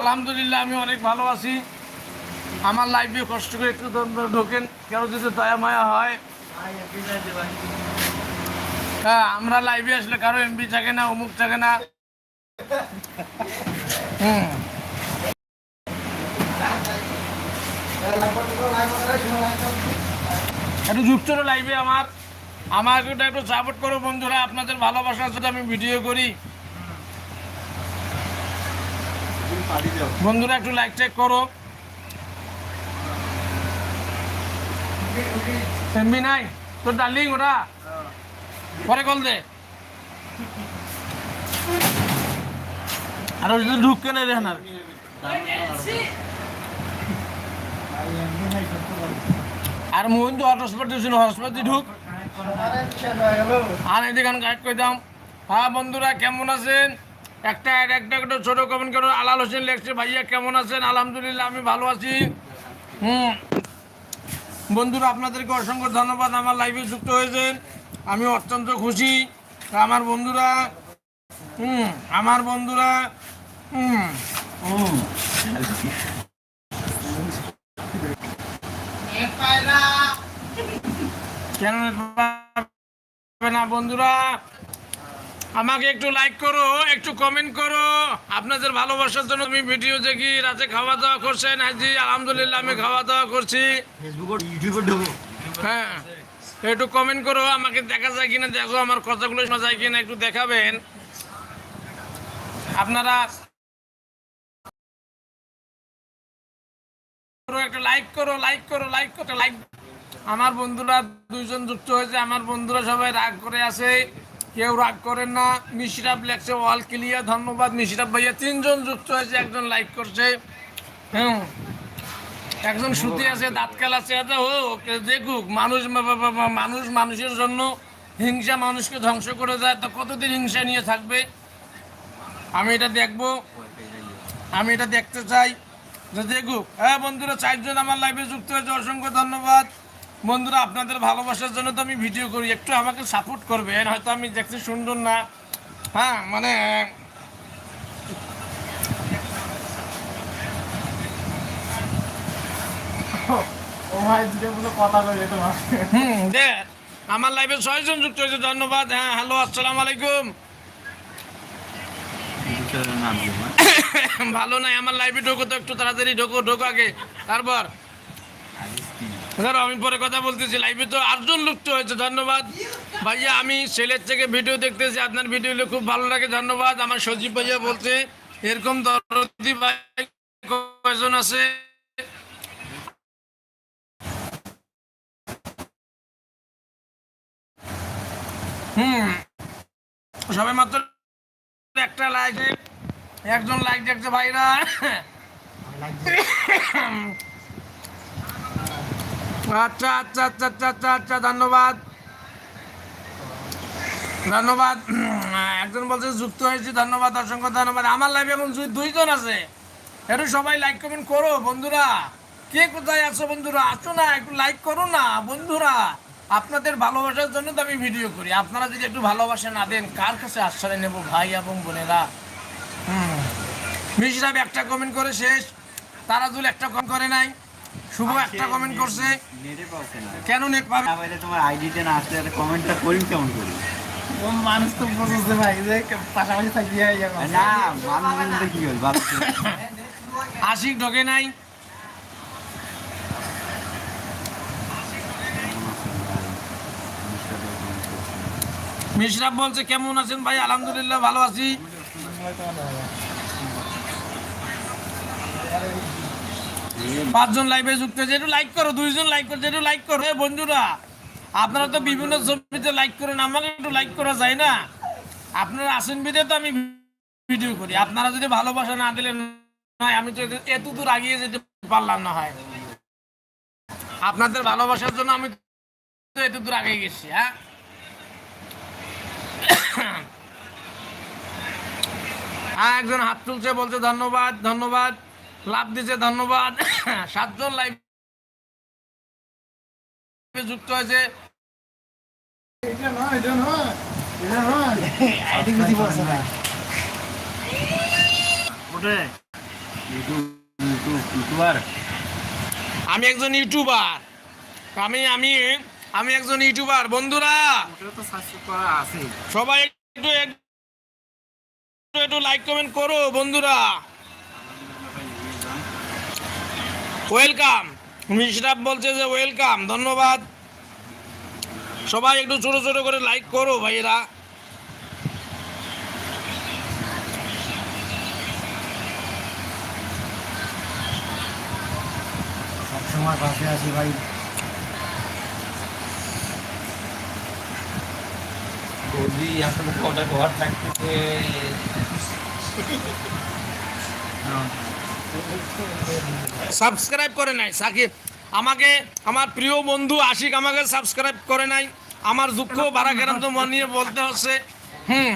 আলহামদুলিল্লাহ, আমি অনেক ভালো আছি। আমার লাইফে কষ্ট করে একটু ঢোকেন, কেন যদি দয়া মায়া হয়। হ্যাঁ আমরা লাইভে আসলে কারও এমবি থাকে না, অমুক থাকে না। একটু যুক্ত লাইভে আমার। আমাকে একটু সাপোর্ট করো বন্ধুরা, আপনাদের ভালোবাসার সাথে আমি ভিডিও করি। বন্ধুরা, একটু লাইক টেক করো। এমবি নাই? তোর ডার্লিং ওটা? পরে কল দে। আর ওই ঢুককে নেই দেখেন আর। মোহন তো হটস্পট দিয়েছিল হটস্পট দিয়ে ঢুক। আর এদিকে গাইড করে দাম। হ্যাঁ বন্ধুরা, কেমন আছেন? একটা একটা একটা ছোটো কমেন্ট করো। আলাল হোসেন লেখছে, ভাইয়া, কেমন আছেন? আলহামদুলিল্লাহ, আমি ভালো আছি। হুম। বন্ধুরা, আপনাদেরকে অসংখ্য ধন্যবাদ। আমার লাইফে যুক্ত হয়েছেন। আমি অত্যন্ত খুশি। আমার বন্ধুরা, হুম, আমার বন্ধুরা, হুম কেন না বন্ধুরা? আমাকে একটু লাইক করো একটু কমেন্ট করো। আপনাদের ভালোবাসার জন্য আমি ভিডিও দেখি রাতে খাওয়া দাওয়া করছেন হাজি আলহামদুলিল্লাহ আমি খাওয়া দাওয়া করছি। হ্যাঁ একটু কমেন্ট করো আমাকে দেখা যায় কিনা দেখো আমার কথাগুলো শোনা যায় কিনা একটু দেখাবেন। আপনারা একটা লাইক করো লাইক করো লাইক করো লাইক আমার বন্ধুরা দুইজন যুক্ত হয়েছে আমার বন্ধুরা সবাই রাগ করে আছে। কেউ রাগ করেন না। মিশরাফ লেখছে অল ক্লিয়ার ধন্যবাদ। মিশরাফ ভাইয়া তিনজন যুক্ত হয়েছে, একজন লাইক করছে। হুম। একজন সুতি আছে দাঁতকাল আছে এটা দেখুক, মানুষ মানুষ মানুষের জন্য হিংসা মানুষকে ধ্বংস করে দেয়। তো কতদিন হিংসা নিয়ে থাকবে? আমি এটা দেখব। আমি এটা দেখতে চাই। দেখুক। হ্যাঁ বন্ধুরা, চারজন আমার লাইভে যুক্ত হয়েছে, অসংখ্য ধন্যবাদ। বন্ধুরা আপনাদের ভালোবাসার জন্য তো আমি ভিডিও করি। একটু আমাকে সাপোর্ট করবেন হয়তো আমি দেখতে সুন্দর না। হ্যাঁ মানে ও ভাই দুটো পুরো কথা কই তোমার। হুম দে আমার লাইভে ছয়জন যুক্ত হয়েছে ধন্যবাদ। হ্যাঁ হ্যালো আসসালামু আলাইকুম। ভালো নাই আমার লাইভে ঢোকো তো একটু তাড়াতাড়ি ঢোকো ঢোকো আগে। তারপর আমি পরে কথা বলতেছি লাইভে তো আটজন লুপ্ত হয়েছে ধন্যবাদ। ভাইয়া আমি ছেলের থেকে ভিডিও দেখতেছি আপনার ভিডিওগুলো খুব ভালো লাগে ধন্যবাদ। আমার সজীব ভাইয়া বলছে এরকম দরদি ভাই কয়জন আছে? হুম সবাই মাত্র একটা লাইক একজন লাইক দেখছে ভাইরা। আচ্ছা আচ্ছা আচ্ছা আচ্ছা আচ্ছা আচ্ছা ধন্যবাদ। ধন্যবাদ। একজন বলছে, যুক্ত হয়েছি, ধন্যবাদ, অসংখ্য ধন্যবাদ। আমার লাইফে এখন দুইজন আছে। একটু সবাই লাইক কমেন্ট করো, বন্ধুরা। কে কোথায় আছো, বন্ধুরা? আসো না, একটু লাইক করো না, বন্ধুরা। আপনাদের ভালোবাসার জন্য তো আমি ভিডিও করি। আপনারা যদি একটু ভালোবাসা না দেন, কার কাছে আশ্রয় নেব, ভাই এবং বোনেরা? মিশরাব একটা কমেন্ট করে শেষ। তারা তারাজুল একটা কমেন্ট করে নাই। শুভ একটা কমেন্ট করছে। নেটে পাচ্ছে না। কেন নেট পাবে? না তোমার আইডিতে না আসলে একটা কমেন্টটা করি কেমন করি ও মানুষ তো বুঝতে ভাই যে পাশাপাশি থাকি না মানুষ বলতে কি হল আশিক ঢোকে নাই। মিশরাফ বলছে কেমন আছেন ভাই? আলহামদুলিল্লাহ ভালো আছি। পাঁচজন লাইভে যুক্ত হয়েছে একটু লাইক করো, দুইজন লাইক করছে একটু লাইক করো। বন্ধুরা, আপনারা তো বিভিন্ন ছবিতে লাইক করেন, আমাকে একটু লাইক করা যায় না? আপনারা আসেন বিদে তো আমি ভিডিও করি। আপনারা যদি ভালোবাসা না দিলে নয়, আমি তো এত- দূর আগিয়ে যেতে পারলাম না, হয়। আপনাদের ভালোবাসার জন্য আমি তো এত দূর আগে গেছি হ্যাঁ? হ্যাঁ একজন হাত তুলছে, বলছে ধন্যবাদ ধন্যবাদ। লাভ দিছে, ধন্যবাদ। সাতজন লাইভ যুক্ত হয়েছে। আমি একজন ইউটিউবার আমি আমি আমি একজন ইউটিউবার বন্ধুরা, সবাই একটু একটু লাইক কমেন্ট করো বন্ধুরা। ওয়েলকাম মিশরাফ বলছে যে ওয়েলকাম ধন্যবাদ। সবাই একটু ছোট ছোট করে লাইক করো ভাইয়েরা। সবসময় পাশে আছি ভাই। গদি আসলে কটা ঘর সাবস্ক্রাইব করে নাই, সাকিব। আমাকে, আমার প্রিয় বন্ধু আশিক আমাকে সাবস্ক্রাইব করে নাই। আমার দুঃখ বারাকেরাম তো মন নিয়ে বলতে হচ্ছে, হুম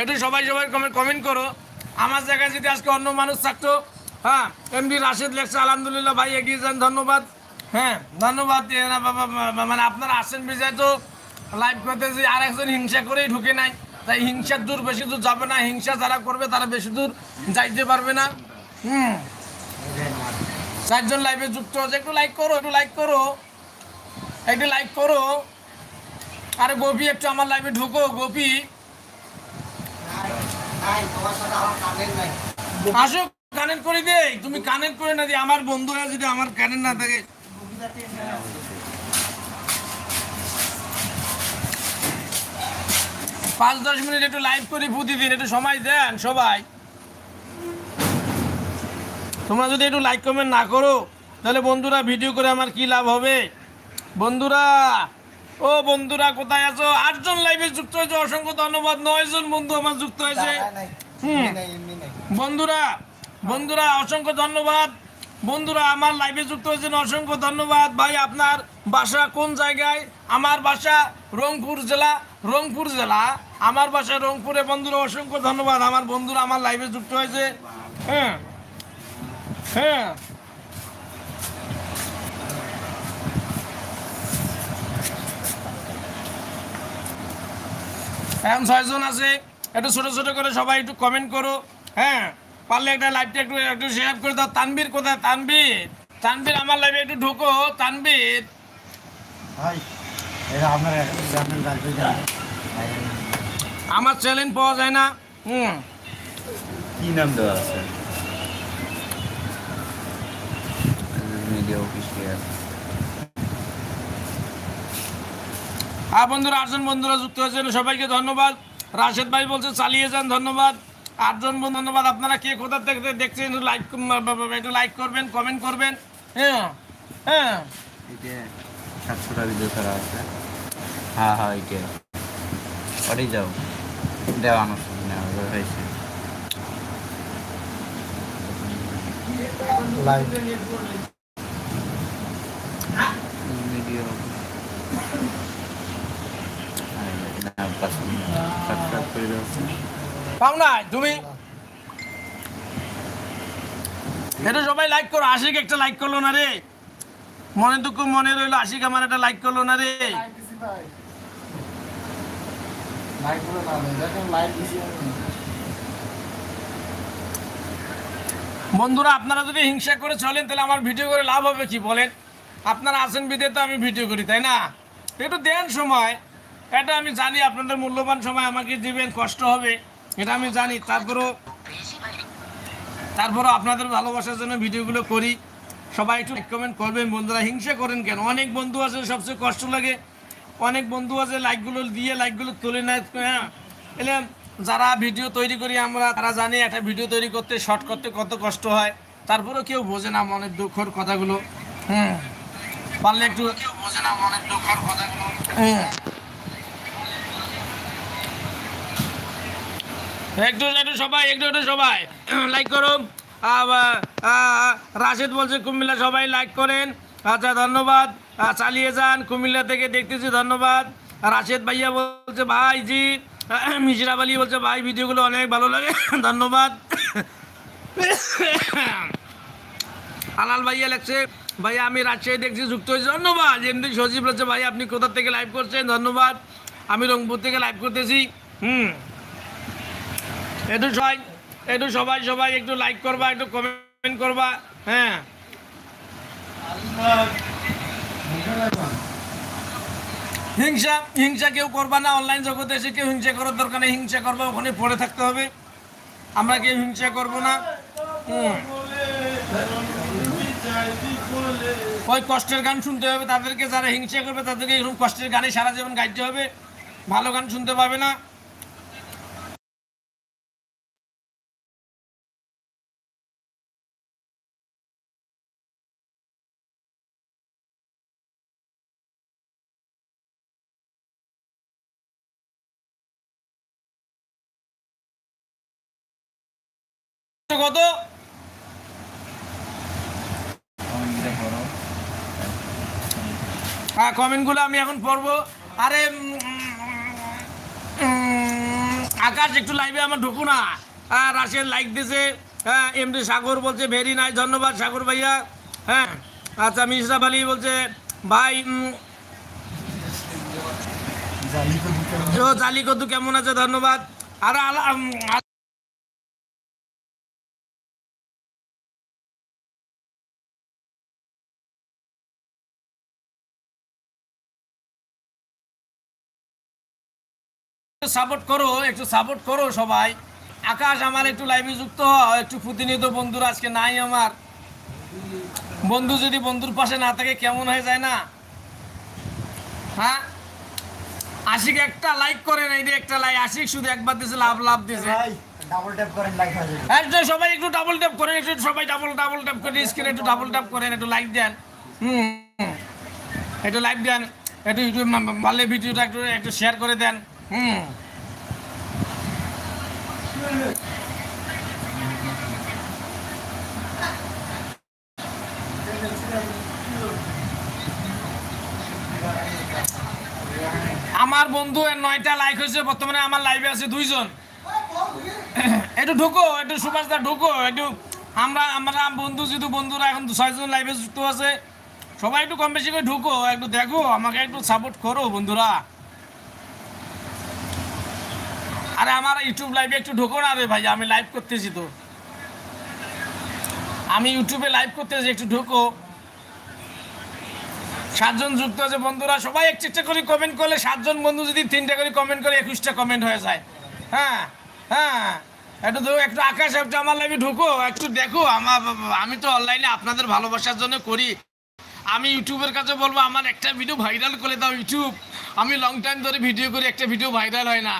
একটু সবাই সবাই কমেন্ট কমেন্ট করো। আমার জায়গায় যদি আজকে অন্য মানুষ থাকতো হ্যাঁ এমডি রাশেদ লেখছে, আলহামদুলিল্লাহ ভাই, এগিয়ে যান, ধন্যবাদ। হ্যাঁ ধন্যবাদ মানে আপনারা আসেন বিজয় তো লাইভ করতে যে আর একজন হিংসা করেই ঢুকে নাই। তাই হিংসার দূর, বেশি দূর যাবে না। হিংসা যারা করবে, তারা বেশি দূর যাইতে পারবে না। হুম চারজন লাইভে যুক্ত আছে একটু লাইক করো, একটু লাইক করো। একটু লাইক করো। আরে গোপি, একটু আমার লাইভে ঢুকো, গোপি। আসো কানেক্ট করে দে তুমি কানেক্ট করে না দিয়ে আমার বন্ধুরা যদি আমার কানেক্ট না থাকে। পাঁচ দশ মিনিট একটু লাইভ করি প্রতিদিন একটু সময় দেন সবাই। তোমরা যদি একটু লাইক কমেন্ট না করো তাহলে বন্ধুরা ভিডিও করে আমার কি লাভ হবে? বন্ধুরা ও বন্ধুরা কোথায় আছো? আটজন লাইভে যুক্ত হয়েছে অসংখ্য ধন্যবাদ। নয় জন বন্ধু আমার যুক্ত হয়েছে। হুম। বন্ধুরা বন্ধুরা অসংখ্য ধন্যবাদ। বন্ধুরা আমার লাইভে যুক্ত হয়েছেন অসংখ্য ধন্যবাদ। ভাই আপনার বাসা কোন জায়গায়? আমার বাসা রংপুর জেলা রংপুর জেলা। আমার বাসা রংপুরে। বন্ধুরা অসংখ্য ধন্যবাদ। আমার বন্ধুরা আমার লাইভে যুক্ত হয়েছে। হ্যাঁ হ্যাঁ। এখন ছয়জন আছে একটু ছোট ছোট করে সবাই একটু কমেন্ট করো হ্যাঁ। পারলে একটা লাইভটা একটু একটু শেয়ার করে দাও। তানবীর কোথায়? তানবীর তানবীর আমার লাইভে একটু ঢোকো তানবীর আমার চ্যালেঞ্জ পাওয়া যায় না। হুম। কি নাম দেওয়া আছে? আর বন্ধুরা আটজন বন্ধুরা যুক্ত হয়েছেন সবাইকে ধন্যবাদ। রাশেদ ভাই বলছে চালিয়ে যান ধন্যবাদ। আটজন বন্ধু ধন্যবাদ। আপনারা কে কোথা থেকে দেখছেন লাইক একটু লাইক করবেন কমেন্ট করবেন। হ্যাঁ হ্যাঁ। সাতশোটা ভিডিও করা আছে। হ্যাঁ হ্যাঁ এটা ওটাই যাও। দেওয়া আমার সামনে হয়েছে। লাইভ এটা লাইক করল মনে দুঃখ, মনে রইল, আশিক আমার একটা লাইক করল না রে। বন্ধুরা, আপনারা যদি হিংসা করে চলেন, তাহলে আমার ভিডিও করে লাভ হবে কি বলেন? আপনারা আসেন বিদে তো আমি ভিডিও করি, তাই না? একটু দেন সময়। এটা আমি জানি, আপনাদের মূল্যবান সময় আমাকে দিবেন, কষ্ট হবে, এটা আমি জানি। তারপরও তারপরও আপনাদের ভালোবাসার জন্য ভিডিওগুলো করি। সবাই একটু কমেন্ট করবেন। বন্ধুরা হিংসা করেন কেন? অনেক বন্ধু আছে, সবচেয়ে কষ্ট লাগে। অনেক বন্ধু আছে লাইকগুলো দিয়ে লাইকগুলো তুলে নেয় হ্যাঁ? এলে যারা ভিডিও তৈরি করি আমরা, তারা জানি একটা ভিডিও তৈরি করতে শর্ট করতে কত কষ্ট হয়। তারপরেও কেউ বোঝে না মনের দুঃখর কথাগুলো হুম পারলে একটু হুম একটু একটু সবাই, একটু একটু সবাই। লাইক করুন রাশেদ বলছে, কুমিল্লা সবাই লাইক করেন। আচ্ছা ধন্যবাদ। চালিয়ে যান। কুমিল্লা থেকে দেখতেছি, ধন্যবাদ। রাশেদ ভাইয়া বলছে, ভাই জি। মিশরাব আলী বলছে, ভাই, ভিডিওগুলো অনেক ভালো লাগে। ধন্যবাদ। আলাল ভাইয়া লাগছে ভাই, আমি রাজশাহী দেখছি, যুক্ত হয়েছি। ধন্যবাদ। এমনি সজীব বলছে, ভাই, আপনি কোথা থেকে লাইভ করছেন? ধন্যবাদ। আমি রংপুর থেকে লাইভ করতেছি। হুম। একটু সবাই একটু সবাই সবাই একটু লাইক করবা, একটু কমেন্ট কমেন্ট করবা। হ্যাঁ। হিংসা হিংসা কেউ করবা না। অনলাইন জগতে এসে কেউ হিংসা করার দরকার নেই। হিংসা করবা, ওখানে পড়ে থাকতে হবে। আমরা কেউ হিংসা করব না। হুম। ওই কষ্টের গান শুনতে হবে, তাদেরকে যারা হিংসা করবে তাদেরকে এরকম কষ্টের গানে সারা জীবন গাইতে হবে। ভালো গান শুনতে পাবে না। কত? হ্যাঁ কমেন্টগুলো আমি এখন পড়ব। আরে আকাশ, একটু লাইভে আমার ঢুকু না। হ্যাঁ রাশের লাইক দিছে। হ্যাঁ এমডি সাগর বলছে, ভেরি নাইস ধন্যবাদ সাগর ভাইয়া। হ্যাঁ আচ্ছা মিশরাফ আলী বলছে, ভাই জালি কদু কেমন আছে? ধন্যবাদ। আর সাপোর্ট করো একটু সাপোর্ট করো সবাই। আকাশ আমার একটু লাইভে যুক্ত হও একটু প্রতিনিয়ত বন্ধুরা আজকে নাই আমার। বন্ধু যদি বন্ধুর পাশে না থাকে কেমন হয়ে যায় না? হ্যাঁ? আশিক একটা লাইক করেন এই যে একটা লাইক আশিক শুধু একবার দিছে লাভ লাভ দিছে। ডাবল ট্যাপ করেন লাইক হয়ে যাবে। সবাই একটু ডাবল ট্যাপ করেন একটু সবাই ডাবল ডাবল ট্যাপ করে স্ক্রিনে একটু ডাবল ট্যাপ করেন একটু লাইক দেন। হুম একটু লাইক দেন একটু ইউটিউব ভালো ভিডিওটা একটু একটু শেয়ার করে দেন। হুম আমার বন্ধু নয়টা লাইক হয়েছে, বর্তমানে আমার লাইভে আছে দুইজন। একটু ঢুকো, একটু সুভাষদা ঢুকো, একটু আমরা আমরা বন্ধু যেহেতু বন্ধুরা, এখন ছয়জন লাইভে যুক্ত আছে। সবাই একটু কম বেশি করে ঢুকো, একটু দেখো, আমাকে একটু সাপোর্ট করো বন্ধুরা। আরে আমার ইউটিউব লাইভে একটু ঢোকো না রে ভাই, আমি লাইভ করতেছি তো। আমি ইউটিউবে লাইভ করতেছি, একটু ঢুকো। সাতজন যুক্ত আছে বন্ধুরা, সবাই এক একটা করে কমেন্ট করলে সাতজন বন্ধু যদি তিনটা করে কমেন্ট করে, একুশটা কমেন্ট হয়ে যায়। হ্যাঁ হ্যাঁ। একটু ধরো, একটু আকাশ, একটু আমার লাইভে ঢুকো, একটু দেখো, আমার আমি তো অনলাইনে আপনাদের ভালোবাসার জন্য করি। আমি ইউটিউবের কাছে বলব, আমার একটা ভিডিও ভাইরাল করে দাও ইউটিউব। আমি লং টাইম ধরে ভিডিও করি, একটা ভিডিও ভাইরাল হয় না।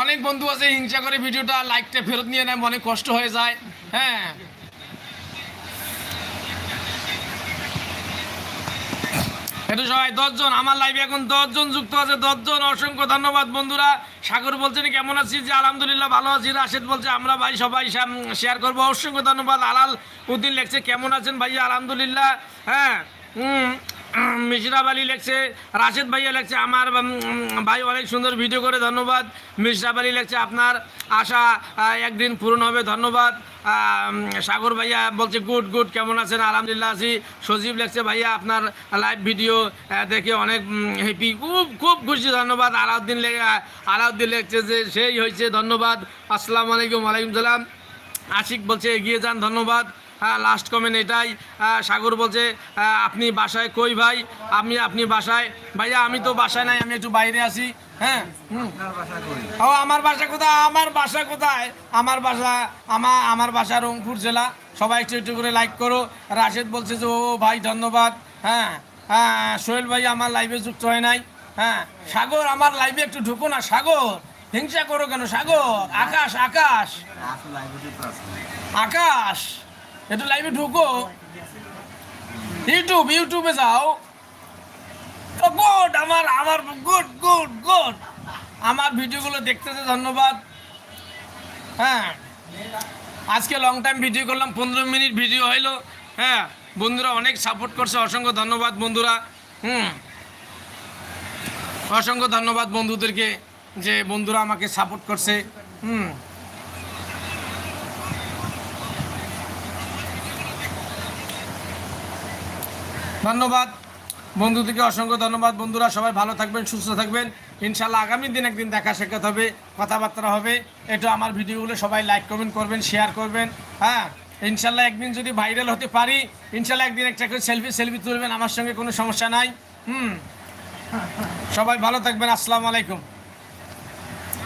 অনেক বন্ধু আছে, হিংসা করে ভিডিওটা লাইকটা ফেরত নিয়ে নেয়, অনেক কষ্ট হয়ে যায়। হ্যাঁ। এটা সবাই দশজন, আমার লাইভে এখন দশজন যুক্ত আছে, দশজন। অসংখ্য ধন্যবাদ বন্ধুরা। সাগর বলছেন কেমন আছি যে আলহামদুলিল্লাহ ভালো আছি। রাশেদ বলছে, আমরা ভাই সবাই শেয়ার করব। অসংখ্য ধন্যবাদ। আলাল উদ্দিন লেখছে, কেমন আছেন ভাই আলহামদুলিল্লাহ। হ্যাঁ হুম মিশরাফ আলী লেখছে, রাশেদ ভাইয়া লেখছে, আমার ভাই অনেক সুন্দর ভিডিও করে, ধন্যবাদ। মিশরাফ আলী লেখছে, আপনার আশা একদিন পূরণ হবে, ধন্যবাদ। সাগর ভাইয়া বলছে, গুড গুড, কেমন আছেন? আলহামদুলিল্লাহ আছি। সজীব লেখছে, ভাইয়া, আপনার লাইভ ভিডিও দেখে অনেক হ্যাপি খুব খুব খুশি, ধন্যবাদ। আলাউদ্দিন আলাউদ্দিন লেখছে যে, সেই হয়েছে ধন্যবাদ। আসসালামু আলাইকুম, ওয়ালাইকুম সালাম। আশিক বলছে এগিয়ে যান ধন্যবাদ। হ্যাঁ লাস্ট কমেন্ট এটাই। আহ, সাগর বলছে আপনি বাসায় কই ভাই? আমি আপনি বাসায়? ভাইয়া আমি তো বাসায় নাই আমি একটু বাইরে আছি। হ্যাঁ? ও আমার বাসা কোথায়? আমার বাসা কোথায়? আমার বাসা আমার আমার বাসা রংপুর জেলা। সবাই একটু একটু করে লাইক করো। রাশেদ বলছে যে ও ভাই ধন্যবাদ। হ্যাঁ হ্যাঁ সোহেল ভাই আমার লাইভে যুক্ত হয় নাই। হ্যাঁ সাগর আমার লাইভে একটু ঢুকো না সাগর। হিংসা করো কেন? সাগর, আকাশ আকাশ। আকাশ একটু লাইভে ঢুকো। ইউটিউব, ইউটিউবে যাও। গুড আমার আমার গুড গুড গুড আমার ভিডিওগুলো দেখতেছে, ধন্যবাদ। হ্যাঁ। আজকে লং টাইম ভিডিও করলাম, পনেরো মিনিট ভিডিও হইল। হ্যাঁ বন্ধুরা অনেক সাপোর্ট করছে, অসংখ্য ধন্যবাদ বন্ধুরা। হুম। অসংখ্য ধন্যবাদ বন্ধুদেরকে। যে বন্ধুরা আমাকে সাপোর্ট করছে, হুম। ধন্যবাদ। বন্ধুদেরকে অসংখ্য ধন্যবাদ। বন্ধুরা সবাই ভালো থাকবেন, সুস্থ থাকবেন। ইনশাল্লাহ আগামী দিন একদিন দেখা সাক্ষাৎ হবে, কথাবার্তা হবে। একটু আমার ভিডিওগুলো সবাই লাইক কমেন্ট করবেন শেয়ার করবেন হ্যাঁ। ইনশাল্লাহ একদিন যদি ভাইরাল হতে পারি, ইনশাল্লাহ একদিন একটা করে সেলফি সেলফি তুলবেন, আমার সঙ্গে কোনো সমস্যা নাই, হুম। সবাই ভালো থাকবেন, আসসালামু আলাইকুম।